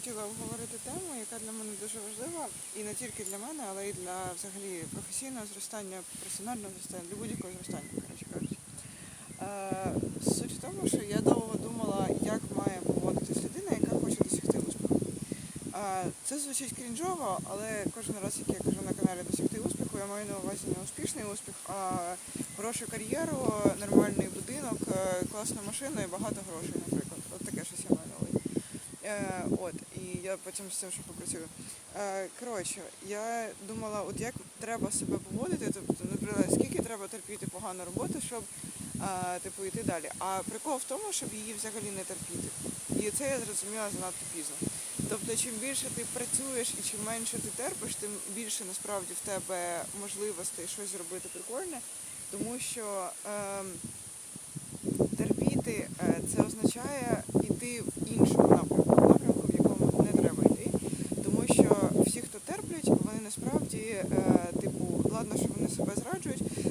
хотіла обговорити тему, яка для мене дуже важлива, і не тільки для мене, але й для взагалі професійного зростання, персонального зростання, для будь-якого зростання, коротше кажучи. Е, суть в тому, що я довго думала, як має поводитись людина, яка хоче досягти успіху. Е, це звучить крінжово, але кожен раз, як я кажу на каналі досягти успіху, я маю на увазі не успішний успіх, а хорошу кар'єру, нормальний будинок, е, класну машину і багато грошей, наприклад. От таке щось я маю на увазі. Е, от, і я потім з цим ще попрацюю. Е, коротше, я думала, от як треба себе поводити, тобто, наприклад, скільки треба терпіти погану роботу, щоб е, типу йти далі. А прикол в тому, щоб її взагалі не терпіти. І це я зрозуміла занадто пізно. Тобто, чим більше ти працюєш і чим менше ти терпиш, тим більше насправді в тебе можливостей щось зробити прикольне, тому що. ем, терпіти е, це означає йти в іншому напрямку, в напрямку, в якому не треба йти. Тому що всі, хто терплять, вони насправді, е, типу, ладно, що вони себе зраджують, е,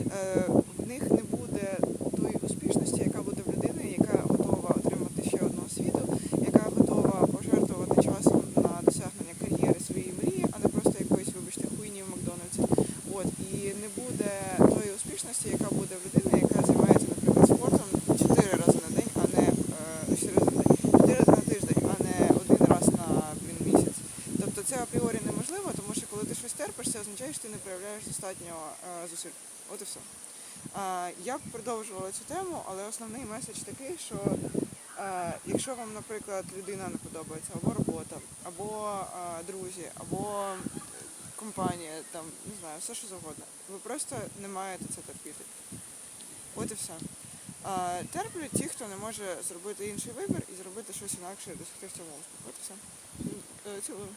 в них не буде тої успішності, яка буде в людини, яка готова отримати ще одну освіту, яка готова пожертвувати часом на досягнення кар'єри своєї мрії, а не просто якоїсь, вибачте, хуйні в Макдональдсі. От і не буде тої успішності, яка буде в людини, яка займається, наприклад, спортом чотири рази на день, а не е, чотири рази на день, чотири рази на тиждень, а не один раз на блін, місяць. Тобто це апріорі неможливо, тому що коли ти щось терпиш, це означає, що ти не проявляєш достатньо е, зусиль. От і все. Я б продовжувала цю тему, але основний меседж такий, що е, якщо вам, наприклад, людина не подобається, або робота, або е, друзі, або компанія, там не знаю, все що завгодно. Ви просто не маєте це терпіти. От і все. Терплять ті, хто не може зробити інший вибір і зробити щось інакше, досягти в цьому успіху. От і все. Цілую.